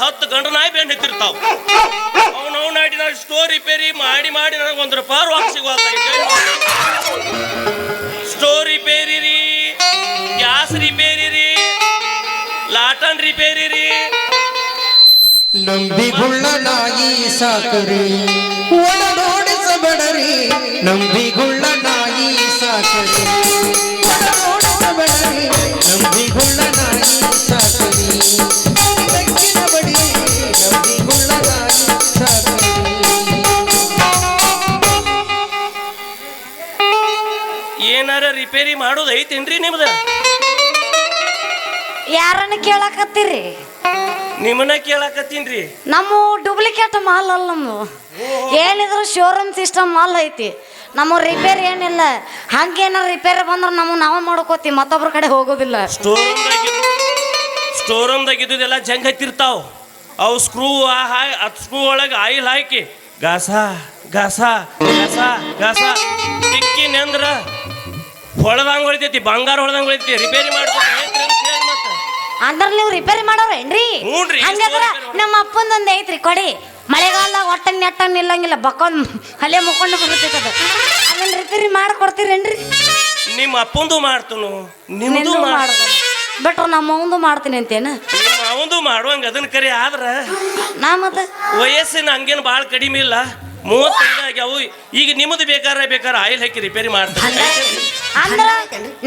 ಹತ್ತು ಗಂಡನ ನಾಯಿ ಹಿತ್ತಿರ್ತಾವ ಹತ್ತಿರ್ತಾವ ಅವನವ್ ನಾಡಿ ನಾನು ಸ್ಟೋರ್ ರಿಪೇರಿ ಮಾಡಿ ಮಾಡಿ ನನಗೆ ಒಂದು ರೂಪಾಯಿ ರೊಕ್ಕ ಸಿಗುವಂತ ಸ್ಟೋರ್ ರಿಪೇರಿ ರೀ, ಗ್ಯಾಸ್ ರಿಪೇರಿ ರೀ, ಲಾಟನ್ ರಿಪೇರಿ ರೀ. ನಂಬಿಗುಳ್ಳ ನಾಯಿ ಸಾಕರಿ ಒಳಗೋಡಿಸಬೇಡರಿ ನಂಬಿ ಗುಳ್ಳ ಸಾಕರಿ ನಾಯಿ ಸಾಕರಿ ಏನಾರ ರಿಪೇರಿ ಮಾಡೋದು ಐತೇನ್ರಿ ನಿಮ್ದು? ಯಾರನ್ನ ಕೇಳಕತ್ತೀರಿ? ನಿಮ್ಮನ್ನ ಕೇಳಕತ್ತೀನ್ರಿ ನಮ್ಮ ಡೂಪ್ಲಿಕೇಟ್ ಮಾಲ್ ಅಲ್ಲ ನಮ್ಮ ಏನಿದ್ರು ಶೋರೂಮ್ ಸಿಸ್ಟಮ್ ಮಾಲ್ ಐತಿ. ನಮ್ಮ ರಿಪೇರ್ ಏನಿಲ್ಲ. ಹಂಗೇನಾರ ರಿಪೇರ್ ಬಂದ್ರೆ ನಾವು ನಾವೇ ಮಾಡ್ಕೋತೀವಿ ಮತ್ತೊಬ್ರ ಕಡೆ ಹೋಗೋದಿಲ್ಲ. ಸ್ಟೋರ್ ರೂಮ್ದಾಗ ಸ್ಟೋರ್ ರೂಮ್ದಾಗ ಇದ್ದುದೆಲ್ಲ ಜಂಗ್ ಹತ್ತಿರ್ತಾವ. ಅವು ಸ್ಕ್ರೂ ಹಾಯ್ ಅದು ಸ್ಕ್ರೂ ಒಳಗೆ ಆಯಿಲ್ ಹಾಕಿ ಗಾಸ ಗಾಸ ಗಾಸ ಗಾಸ. ಸಿಕ್ಕಿ ನೆಂದ್ರ ಹೊಳ್ದಂಗ್ ಹೊಳಿತೈತಿ ಬಂಗಾರ ಹೊಳದಂಗ್ ಹೊಳಿತೈತಿ ರಿಪೇರಿ ಅಂದ್ರೆ ನೀವು ರಿಪೇರಿ ಮಾಡೋರೇನ್ರಿ ಹ್ಞೂನ್ರಿ, ಹಂಗಾದ್ರ ನಮ್ಮ ಅಪ್ಪಂದೊಂದು ಐತ್ರಿ ಕೊಡಿ. ಮಳೆಗಾಲದಾಗ ಒಟ್ಟ ನೆಟ್ಟ ನಿಲ್ಲಂಗಿಲ್ಲ ಬಕ್ಕೊಂದ್ ಹಲೆ ಮುಕ್ಕೊಂಡು ಬರ್ತೈತದ ಅದನ್ನ ರಿಪೇರಿ ಮಾಡ್ಕೊಡ್ತೀರೇನ್ರಿ? ನಿಮ್ಮ ಅಪ್ಪಂದು ಮಾಡ್ತನು ನಿಮ್ದು ನಿಂದು ಮಾಡ ಮಾಡೋದು ಬಿಟ್ರೆ ನಮ್ಮ ಅವಂದು ಮಾಡ್ತೀನಿ ಅಂತೇನ? ನಿಮ್ಮ ಅವಂದು ಮಾಡುವಂಗ ಅದನ್ನ ಕರಿ ಆದ್ರ ನಾ ಮತ್ತೆ? ವಯಸ್ಸಿನ ಹಂಗೇನು ಭಾಳ ಕಡಿಮೆ ಇಲ್ಲ. ಮೂವತ್ತೈದು ಆಗ್ಯಾವು ಈಗ ನಿಮ್ಮದು ಬೇಕಾರ ಬೇಕಾರ ಆಯಿಲ್ ಹಾಕಿ ರಿಪೇರಿ ಮಾಡ್ತಾರೆ ಅಂದ್ರ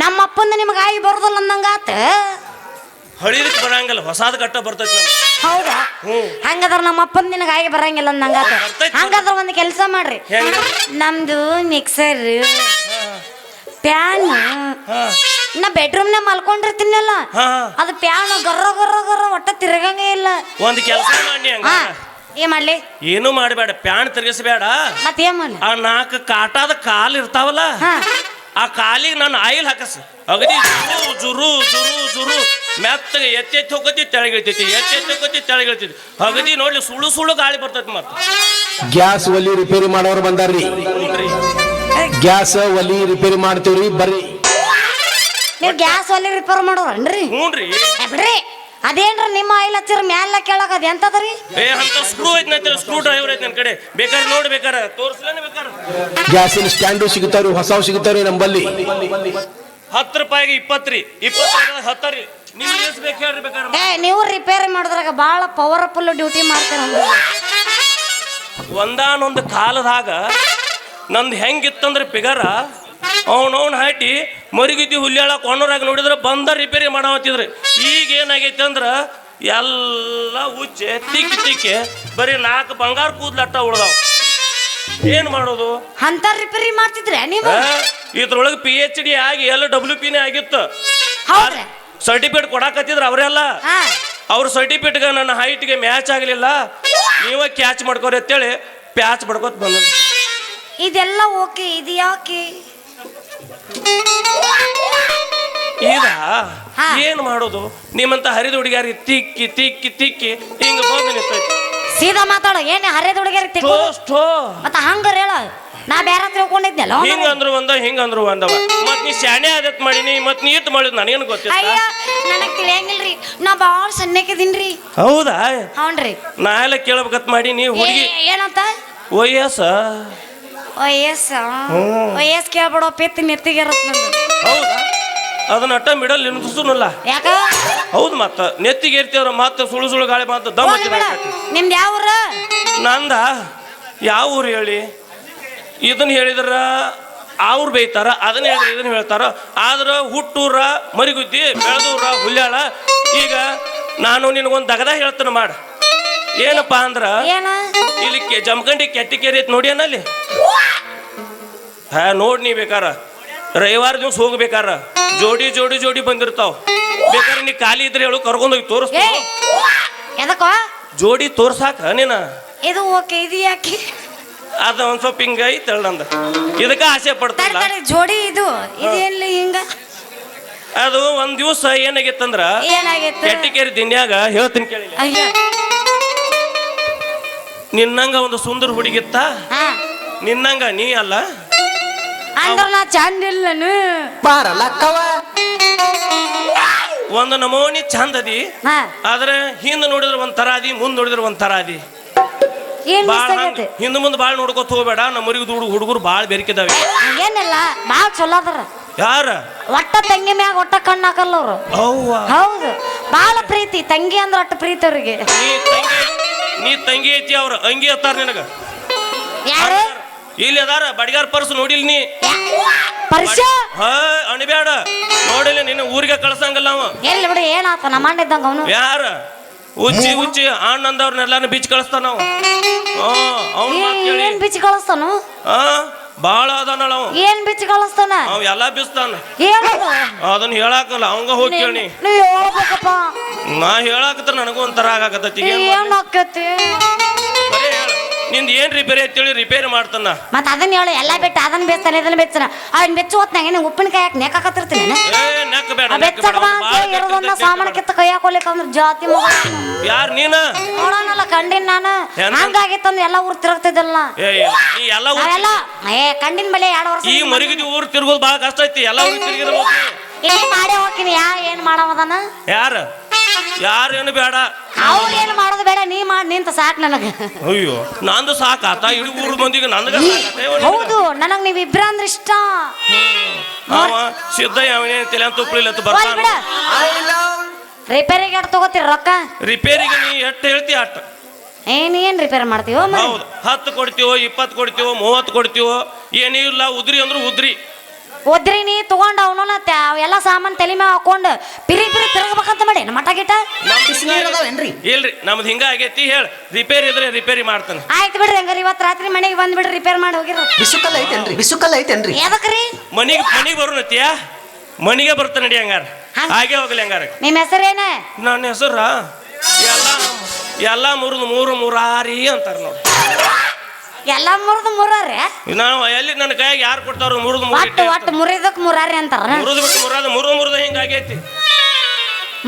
ನಮ್ಮ ಅಪ್ಪಂದ ನಿಮ್ಗೆ ಆಯಿ ಬರೋದಿಲ್ಲ ಅಂದಂಗಾತ ಹಳಿದಕ್ಕೆ ಬರಂಗಿಲ್ಲ ಹೊಸಾದ ಕಟ್ಟ ಬರ್ತೈತಿ ಹೌದಾ? ಹಂಗಾದ್ರ ನಮ್ಮ ಅಪ್ಪನ ನಿನಗೆ ಆಗಿ ಬರಂಗಿಲ್ಲ ಅಂದಂಗಾತ ಬರ್ತೈತಿ. ಹಂಗಾದ್ರ ಒಂದು ಕೆಲಸ ಮಾಡ್ರಿ. ನಮ್ದು ಮಿಕ್ಸರ್ ಪ್ಯಾನ್ ಹಾ. ನಾ ಬೆಡ್ರೂಮ್ನ ಮಲ್ಕೊಂಡಿರ್ತೀನಲ್ಲ. ಹಾ ಅದು ಪ್ಯಾನ್ ಗರ್ರ ಗರ್ರ ಗರ್ರ ಒಟ್ಟ ತಿರುಗಂಗೇ ಇಲ್ಲ. ಒಂದು ಕೆಲಸ ಮಾಡಿ ಏನ್ ಮಾಡ್ಲಿ? ಏನು ಮಾಡಬೇಡ ಪ್ಯಾನ್ ತಿರ್ಗಿಸಬೇಡ. ಮತ್ತೆ ಏನ್ ಮಾಡ್ಲಿ? ಆ ನಾಲ್ಕು ಕಾಟಾದ ಕಾಲು ಇರ್ತಾವಲ್ಲ? ಹಾ. ಆ ಕಾಲಿಗೆ ನಾನು ಆಯಿಲ್ ಹಾಕಸ್. ಅಗದಿ ಜುರು ಜುರು ಜುರು ಜುರು. ಮೆತ್ತಗೆ ಎತ್ತಿ ಹೋಗತಿ ತೆಳಗಿಳ್ತೈತಿ ಎತ್ತೆ ಹೋಗತಿ ತೆಳಗಿಳ್ತೈತಿ. ಅಗದಿ ನೋಡ್ಲಿ ಸುಳು ಸುಳು ಗಾಳಿ ಬರ್ತೈತಿ ಮತ್ತೆ. ಗ್ಯಾಸ್ ಒಲಿ ರಿಪೇರಿ ಮಾಡೋರು ಬಂದಾರ್ರಿ. ಗ್ಯಾಸ್ ಒಲಿ ರಿಪೇರಿ ಮಾಡ್ತೀವ್ರಿ ಬರ್ರಿ. ನೀವು ಗ್ಯಾಸ್ ಒಲಿ ರಿಪೇರ್ ಮಾಡೋರನ್ರಿ? ಹ್ಞೂ ರೀ ಬಿಡ್ರಿ. ಅದೇನ್ರಿ ನಿಮ್ಮ ಆಯಿಲ್ ಹಚ್ಚಿರ ಮ್ಯಾಲ ಕೇಳಕ್ ಅದ ಎಂತದ್ರಿ? ಏ ಅಂತ ಸ್ಕ್ರೂ ಐತಿ ನಂತರ ಸ್ಕ್ರೂ ಡ್ರೈವರ್ ಐತಿ ನನ್ನ ಕಡೆ. ಬೇಕಾದ್ರೆ ನೋಡಿ ಬೇಕಾರೆ ತೋರಿಸ್ಲೇನೆ ಬೇಕಾರೆ. ಗ್ಯಾಸಿನ ಸ್ಟ್ಯಾಂಡು ಸಿಗುತ್ತಾವ್ರಿ ಹೊಸವು ಸಿಗುತ್ತಾವ್ರಿ ನಂಬಲ್ಲಿ. ಹತ್ತು ರೂಪಾಯಿಗೆ ಇಪ್ಪತ್ತು ರೀ ಇಪ್ಪತ್ತು ರೂಪಾಯಿಗೆ ಹತ್ತು ರೀ ನೀವು ಎಷ್ಟು ಬೇಕು ಹೇಳ್ರಿ ಬೇಕಾದ್ರೆ ಏ ನೀವು ರಿಪೇರಿ ಮಾಡಿದ್ರಾಗ ಭಾಳ ಪವರ್ಫುಲ್ ಡ್ಯೂಟಿ ಮಾಡ್ತಾರೆ ಒಂದಾನೊಂದು ಕಾಲದಾಗ ನಂದು ಹೆಂಗಿತ್ತಂದ್ರೆ ಪಿಗರ ಅವನವನ್ ಹಾಟಿ ಮರಿಗಿದ್ದಿ ಹುಲ್ಯಾಳ ಕೊಂಡೋರಾಗ ನೋಡಿದ್ರೆ ಬಂದ ರಿಪೇರಿ ಮಾಡವತ್ತಿದ್ರು ಈಗ ಏನಾಗೈತೆ ಅಂದ್ರೆ ಎಲ್ಲ ಉಚ್ಚೆ ತಿಕ್ಕಿ ತಿಕ್ಕಿ ಬರೀ ನಾಲ್ಕು ಬಂಗಾರ ಕೂದ್ಲಟ್ಟ ಉಳ್ದಾವ. ಏನ್ ಮಾಡೋದು? ಅಂತ ರಿಪೇರಿ ಮಾಡ್ತಿದ್ರೆ ನೀವು? ಇದ್ರೊಳಗೆ ಪಿ ಎಚ್ ಡಿ ಆಗಿ ಎಲ್ಲ ಡಬ್ಲ್ಯೂ ಪಿನೇ ಆಗಿತ್ತು. ಹೌದ್ರಿ. ಸರ್ಟಿಫಿಕೇಟ್ ಕೊಡಾಕತ್ತಿದ್ರು ಅವರೆಲ್ಲ ಅವ್ರ ಸರ್ಟಿಫಿಕೇಟ್ಗೆ ನನ್ನ ಹೈಟ್ಗೆ ಮ್ಯಾಚ್ ಆಗಲಿಲ್ಲ. ನೀವೇ ಕ್ಯಾಚ್ ಮಾಡ್ಕೋರಿ ಅಂತೇಳಿ ಪ್ಯಾಚ್ ಮಾಡ್ಕೋತ ಬಂದ ಇದೆಲ್ಲ ಓಕೆ ಇದು ಯಾಕೆ ಈಗ. ಏನ್ ಮಾಡೋದು? ನಿಮ್ಮಂತ ಹರಿದ ಹುಡುಗಿಯಾರಿ ತಿಕ್ಕಿ ತಿಕ್ಕಿ ತಿಕ್ಕಿ ಹಿಂಗ ಬಂದು ನಿಂತೈತಿ. ಸೀದಾ ಮಾತಾಡ. ಏನೇ ಹರಿದ ಹುಡುಗಿಯರ್ ಸ್ಟೋ ಮತ್ತ ಹಂಗಾರ ಹೇಳ. ನಾ ಬೇರೆ ತಿಳ್ಕೊಂಡಿದ್ದೆ ಹಿಂಗ. ಅಂದ್ರು ಒಂದ ಹಿಂಗ ಅಂದ್ರು ಒಂದವ. ಮತ್ ನೀ ಶಾಣೆ ಆದತ್ ಮಾಡೀನಿ ಮತ್ ನೀ ಇಟ್ ಮಾಡಿದ್ ನನಗೇನು ಗೊತ್ತಿಲ್ಲ ಅಯ್ಯ ನನಗ್ ತಿಳಿಯಂಗಿಲ್ರಿ. ನಾ ಭಾಳ ಸಣ್ಣಕ್ಕಿದೀನ್ರಿ. ಹೌದಾ? ಹೌನ್ರಿ. ನಾ ಎಲ್ಲ ಕೇಳ್ಬೇಕತ್ ಮಾಡಿ ನೀ ಹುಡುಗಿ ಏನಂತ? ವಯಸ್ಸ? ವಯಸ್ಸ? ವಯಸ್ ಕೇಳ್ಬಿಡೋ ಪೆತ್ ನೆತ್ತಿಗೆ ಇರತ್ ನಂದು. ಹೌದಾ? ಅದನ್ನ ಅಟ್ಟ ಮಿಡಲ್ ನಿಂದ್ರಿಸುನಲ್ಲ ಯಾಕ? ಹೌದು ಮತ್ತ. ನೆತ್ತಿಗೆ ಇರ್ತೀವ್ರ ಮತ್ತೆ ಸುಳು ಸುಳು ಗಾಳಿ ಮಾತು ದಮ್ ಹೋಗ್ಲಿ ಬಿಡ. ಹಚ್ಚಿದ ನಿಮ್ದು ಯಾವ ಊರ? ನಂದ? ಯಾವ ಊರು ಹೇಳಿ? ಇದನ್ನ ಹೇಳಿದ್ರ ಅವ್ರು ಬೈತಾರ ಅದನ್ನ ಹೇಳಿದ್ರೆ ಇದನ್ನ ಹೇಳ್ತಾರ. ಆದ್ರ ಹುಟ್ಟೂರ ಮರಿಗುದ್ದಿ ಬೆಳೆದೂರ ಹುಲ್ಯಾಳ ಈಗ ನಾನು ನಿನಗೊಂದು ದಗದ ಹೇಳ್ತೇನೆ ಮಾಡ. ಏನಪ್ಪಾ ಅಂದ್ರ ಏನ? ಇಲ್ಲಿ ಕೆ ಜಮಖಂಡಿ ಕೆಟ್ಟಿಕೇರಿ ಐತಿ ನೋಡಿ ಅಲ್ಲಿ ಹಾ ನೋಡ್ ನೀ ಬೇಕಾರ. ರವಿವಾರ ದಿವ್ಸ ಹೋಗ್ಬೇಕಾರ. ಜೋಡಿ ಜೋಡಿ ಜೋಡಿ ಬಂದಿರ್ತಾವ. ಬೇಕಾರ ನೀ ಖಾಲಿ ಇದ್ರೆ ಹೇಳು ಕರ್ಕೊಂಡು ಹೋಗಿ ತೋರಿಸ್ತೀನಿ ಎದಕ್ಕೋ? ಜೋಡಿ ತೋರ್ಸಾಕ ನೀನ? ಇದು ಓಕೆ ಇದು ಯಾಕೆ? ಅದ ಒಂದ್ ಸ್ವಲ್ಪ ಹಿಂಗ ಐತೆ ನಂದ. ಇದಕ್ಕ ಆಸೆ ತಡಿ ತಡಿ ಜೋಡಿ ಇದು. ಇದೇನ್ಲಿ ಹಿಂಗ? ಅದು ಒಂದ್ ದಿವಸ ಏನಾಗಿತ್ತಂದ್ರ ಏನಾಗೈತೆ ಕೆಟ್ಟಿಕೇರಿ ದಿನ್ಯಾಗ ಹೇಳ್ತೀನಿ ಕೇಳಿ. ಅಯ್ಯೋ. ನಿನ್ನಂಗ ಒಂದು ಸುಂದರ ಹುಡುಗಿತ್ತ? ಹಾ. ನಿನ್ನಂಗ ನೀ ಅಲ್ಲ? ಅಂದ್ರ ನಾ ಚಂದ ಇಲ್ಲನು. ಬಾರಲಕ್ಕವ ಒಂದು ನಮೋನಿ ಚಂದ ಅದಿ ಆದ್ರೆ ಹಿಂದ್ ನೋಡಿದ್ರ ಒಂದ್ ತರ ಅದಿ ಮುಂದ್ ನೋಡಿದ್ರ ಒಂದ್ ತರ ಅದಿ ಹಿಂದ ಬಾಳ ಮುಂದ್ ಬಾಳ್ ನೋಡ್ಕೋತ ಹೋಗ್ಬೇಡ ನಮ್ಮ ದುಡ್ಡು ಹುಡುಗ ಹುಡುಗರು ಬಾಳ್ ಬೆರಿಕಿದಾವೆ. ಏನಿಲ್ಲ ಭಾಳ ಚಲೋ ಅದಾರ. ಯಾರ? ಒಟ್ಟ ತಂಗಿ ಮ್ಯಾಗ ಒಟ್ಟ ಕಣ್ಣು ಹಾಕಲ್ಲ ಅವ್ರು ಹೌದು ಬಾಳ ಪ್ರೀತಿ ತಂಗಿ ಅಂದ್ರೆ ಒಟ್ಟು ಪ್ರೀತಿ ಅವ್ರಿಗೆ. ನೀ ತಂಗಿ ಐತಿ ಅವ್ರ ಅಂಗಿ ಅತ್ತಾರ ನಿನಗ. ಯಾರು? ಇಲ್ಲಿ ಅದಾರ ಬಡಿಗಾರ್ ಪರ್ಸ್ ನೋಡಿಲ್ ನೀ. ಪರಿಚ ಹಾ ಅಣಬ್ಯಾಡ. ನೋಡಿಲ್ಲ ನಿನ್ನ ಊರಿಗೆ ಕಳ್ಸಂಗಲ್ಲ ಅವ. ಎಲ್ಲಿ ಬಿಡು ಏನಾತ ನಮ್ಮ ಅಣ್ಣ ಇದ್ದಂಗ ಅವನು? ಯಾರ? ಉಚ್ಚಿ ಉಚ್ಚಿ ಅಣ್ಣ ಅಂದವ್ರನ್ನೆಲ್ಲಾನು ಬೀಚ್ ಕಳಿಸ್ತಾನ ಅವ. ಹಾ ಅವ್ನು ಏನ್ ಬಿಚ್ಚಿ ಕಳಿಸ್ತಾನು? ಹಾ? ಬಾಳ ಅದಾನಳ ಅವ. ಏನ್ ಬಿಚ್ಚಿ ಕಳಿಸ್ತಾನ ಅವ ಎಲ್ಲಾ ಬಿಸ್ತಾನ. ಅದನ್ನ ಹೇಳಾಕಲ್ಲ ಅವಂಗ ಹೋಗಿ ಕೇಳಿ. ನೀವು ಹೇಳ್ಬೇಕಪ್ಪ. ನಾ ಹೇಳಾಕತ್ರ ನನಗೂ ಒಂಥರ ಆಗಾಕತ್ತೈತಿ ಏನ್ ಆಕತಿ ನಿಂದ ಏನ್ ರಿಪೇರಿ ಅಂತೇಳಿ ರಿಪೇರಿ ಮಾಡ್ತಾನ. ಮತ್ತ ಅದನ್ನ ಹೇಳು ಎಲ್ಲ ಬಿಟ್ಟು ಅದನ್ನ ಬೇಸ್ತಾನೆ ಇದನ್ನ ಬೆಚ್ಚನ ಅದನ್ನ ಬೆಚ್ಚ ಹೊತ್ನಾಗ ಏನು ಉಪ್ಪಿನಕಾಯಿ ಹಾಕಿ ನೇಕಾಕತ್ತಿರ್ತೀನಿ ಏ ನೆಕ್ ಬೇಡ ನೆಕ್ ಬೇಡ. ಬೆಚ್ಚಗ ಬಾ ಅಂತ ಹೇಳಿ ಇರೋದನ್ನ ಸಾಮಾನ ಕಿತ್ತ ಕೈ ಹಾಕೋಲಿಕ್ಕೆ ಅಂದ್ರೆ ಜಾತಿ ಮಗ. ಯಾರ್ ನೀನು? ನೋಡೋಣಲ್ಲ ಕಂಡಿನ ನಾನು. ಹಂಗಾಗಿ ಹಂಗಾಗಿತ್ತಂದ್ರೆ ಎಲ್ಲ ಊರು ತಿರುಗ್ತಿದ್ದಲ್ಲ. ಏ ಏ, ನೀ ಎಲ್ಲ ಊರ್ ನಾವೆಲ್ಲ ಏ ಕಂಡಿನ ಮೇಲೆ ಎರಡು ವರ್ಷ ಈ ಮರಿಗಿದಿ ಊರು ತಿರುಗೋದು ಬಹಳ ಕಷ್ಟ ಐತಿ. ಎಲ್ಲ ಊರು ತಿರ್ಗಿರ್ಬೇಕು ಇಲ್ಲಿ ಮಾಡೇ ಹೋಗ್ತೀನಿ. ಯಾ ಏನ್ ಮಾಡವದನ ಯಾರ? ಯಾರು ಏನು ಬೇಡ. ಅವ್ರು ಏನು ಮಾಡೋದು ಬೇಡ ನೀ ಮಾಡಿ ನಿಂತ ಸಾಕು ನನಗೆ. ಅಯ್ಯೋ ನಂದು ಸಾಕಾತ? ಇಡೀ ಊರ್ ಮಂದಿಗೆ ನನಗ ಹೌದು ನನಗೆ ನೀವು ಇಬ್ರ ಅಂದ್ರೆ ಇಷ್ಟ. ಅವ ಸಿದ್ದಯ್ಯ ಅವನೇನ್ ತಲೆ ಅಂತ ತುಪ್ಪಳಿಲ್ಲ ಹೋಗ್ಲಿ ಬರ್ತಾನ. ಬಿಡ. ರಿಪೇರಿಗೆ ಎಟ್ ತಗೋತೀರಿ ರೊಕ್ಕ? ರಿಪೇರಿಗೆ ನೀ ಎಷ್ಟು ಹೇಳ್ತಿ ಅಷ್ಟು. ಏನ್ ಏನ್ ರಿಪೇರ್ ಮಾಡ್ತೀವೋ ಹೌದು. ಹತ್ತು ಕೊಡ್ತೀವೋ ಇಪ್ಪತ್ತು ಕೊಡ್ತೀವೋ ಮೂವತ್ತು ಕೊಡ್ತೀವೋ ಏನೂ ಇಲ್ಲ ಉದ್ರಿ ಅಂದ್ರೆ ಉದ್ರಿ. ಒದ್ರಿ ನೀ ತಗೊಂಡ ಅವನು ಎಲ್ಲ ಸಾಮಾನ್ ತಲೆ ಮೇಲೆ ಹಾಕೊಂಡು ಪಿರಿ ಪಿರಿ ತಿರುಗಬೇಕಂತ ಮಾಡಿ. ಮಠ ಗಿಟ ನಮ್ದು ಇಲ್ರಿ ನಮ್ದು ಹಿಂಗ ಆಗೈತಿ ಹೇಳ. ರಿಪೇರಿ ಇದ್ರೆ ರಿಪೇರಿ ಮಾಡ್ತಾನೆ. ಆಯ್ತು ಬಿಡ್ರಿ ಹಂಗಾರೆ ಇವತ್ತು ರಾತ್ರಿ ಮನೆಗೆ ಬಂದ್ಬಿಡ್ರಿ ರಿಪೇರ್ ಮಾಡಿ ಹೋಗಿರ ಬಿಸುಕಲ್ ಐತೇನ್ರಿ ಬಿಸುಕಲ್ ಐತೇನ್ರಿ ಯಾವ್ದಕ್ರಿ ಮನಿಗೆ ಮನಿಗೆ ಬರೋಣತಿಯ ಮನೆಗೆ ಬರ್ತಾನೆ ನಡಿ ಹಂಗಾರ. ಹಾಗೆ ಹೋಗ್ಲಿ ಹಂಗಾರ. ನಿಮ್ಮ ಹೆಸರೇನ? ನನ್ನ ಹೆಸರು? ಎಲ್ಲ ಎಲ್ಲ ಮೂರು ಮೂರು ಮೂರಾರಿ ಅಂತಾರೆ ನೋಡಿ. ಎಲ್ಲ ಮುರಿದು ಮುರಾರೆ? ನಾವು ಎಲ್ಲಿ ನನ್ನ ಕೈಯಾಗ ಯಾರು ಕೊಡ್ತಾರ ಮುರಿದು ಒಟ್ಟು ಒಟ್ಟು ಮುರಿದಕ್ಕೆ ಮುರಾರಿ ಅಂತಾರ? ಮುರಿದು ಬಿಟ್ಟು ಮುರಾದ ಮುರಿದು ಮುರಿದ ಹಿಂಗಾಗೈತಿ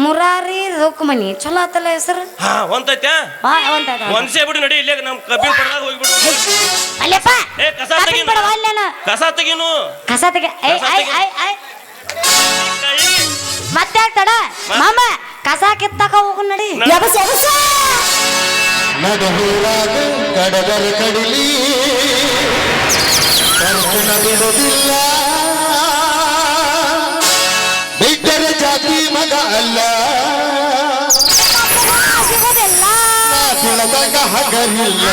ಮುರಾರಿ ರುಕ್ಮಣಿ ಚಲೋ ಆತಲ್ಲ ಹೆಸರು? ಹಾ ಒಂತೈತ್ಯಾ ಹಾ ಒಂದ್ ಆಯ್ತು, ಆಯ್ತು. ಒಂದ್ಸೇ ಬಿಡು ನಡಿ ಇಲ್ಲೇ ನಮ್ ಕಬ್ಬಿನ ಪಡ್ದಾಗ ಹೋಗ್ಬಿಡು. ಅಲ್ಲಪ್ಪ ಏ ಕಸ ತೆಗೀನು? ಕಸ ತೆಗೀನು. ಕಸ ತೆಗೆ ಐ ಐ ಐ. ಐ ಮತ್ತೆ ತಡ ಮಾಮ ಕಸ ಕಿತ್ತಕ ಹೋಗು ನಡಿ. ಎಬಸ್ ಎಬಸ್ ನಗಹೂರಾಗ ಕಡಗರ ಕಡಿಲಿ. ಕರ್ತನ ಬಿಡುವುದಿಲ್ಲ. ಬಿಟ್ಟರೆ ಜಾತಿ ಮಗ ಅಲ್ಲ. ತಿಳದಾಗ ಹಗರಿಲ್ಲ.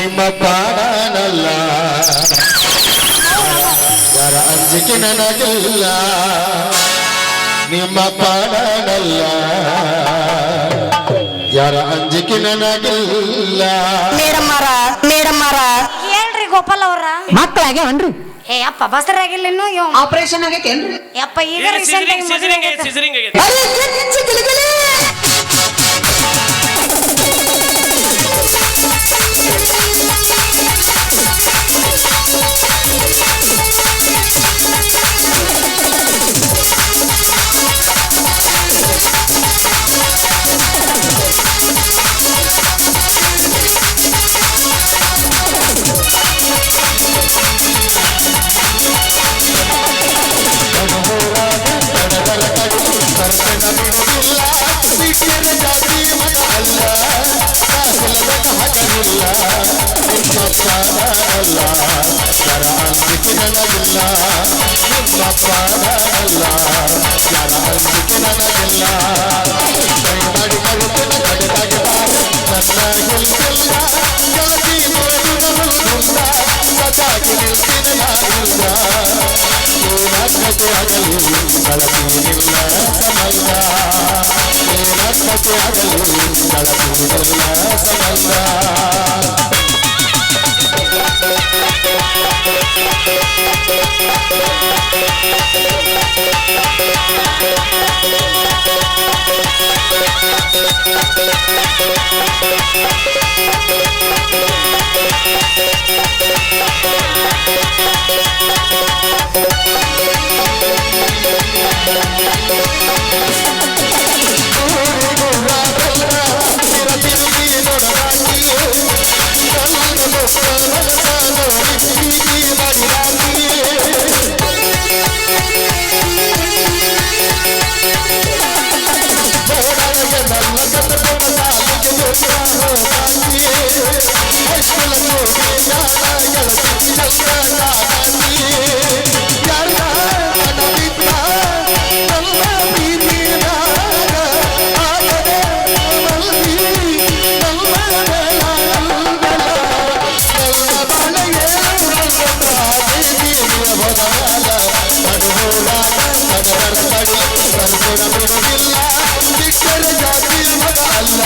ನಿಮ್ಮ ಪಾಡನಲ್ಲ. ಯಾರ ಅಂಜಿಕೆ ನನಗಿಲ್ಲ. ನಿಮ್ಮ ಪಾಡನಲ್ಲ. ಯಾರ ಅಂಜಿಕೆ ನನಗಿಲ್ಲ ಮೇಡಮ್ಮರ ಮೇಡಮ್ಮರ ಹೇಳ್ರಿ ಗೋಪಾಲ್ ಅವ್ರ ಮಕ್ಕಳಾಗ್ಯಾವನ್ರಿ ಏ ಅಪ್ಪ ಬಸರಾಗಿಲ್ಲ ಇನ್ನು ಆಪರೇಷನ್ ಆಗೈತೇನ್ರಿ ಯಪ್ಪ ಈಗ ರೀಸೆಂಟ್ ಸಿಸರಿಂಗ್ ಆಗೈತಿ I'm ಹಗರಿಲ್ಲ ಬಿಟ್ಟರೆ ಜಾತಿ ಅಲ್ಲ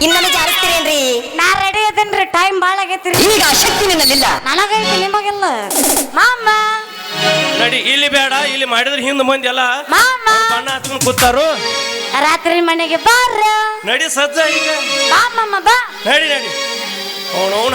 ನಿಮ್ಮ ಇನ್ನೊಮ್ಮೆ ಜಾರಿಸ್ತೀರೇನ್ರಿ ನಾ ರೆಡಿ ಅದೇನ್ರಿ ಟೈಮ್ ಭಾಳ ಆಗೈತ್ರಿ. ಈಗ ಶಕ್ತಿ ನಿನ್ನಲ್ಲಿಲ್ಲ. ನನಗೈತಿ ನಿಮಗಿಲ್ಲ. ಮಾಮ. ನಡಿ ಇಲ್ಲಿ ಬೇಡ ಇಲ್ಲಿ ಮಾಡಿದ್ರೆ ಹಿಂದ್ ಮಂದಿ ಎಲ್ಲ ಮಾಮ. ಬಣ್ಣ ಹಚ್ಕೊಂಡು ಕೂತಾರು. ರಾತ್ರಿ ಮನೆಗೆ ಬಾರ ನಡಿ ಸಜ್ಜ ಈಗ. ಬಾ ಮಾಮ ಬಾ. ನಡಿ ನಡಿ. ಅವನವನ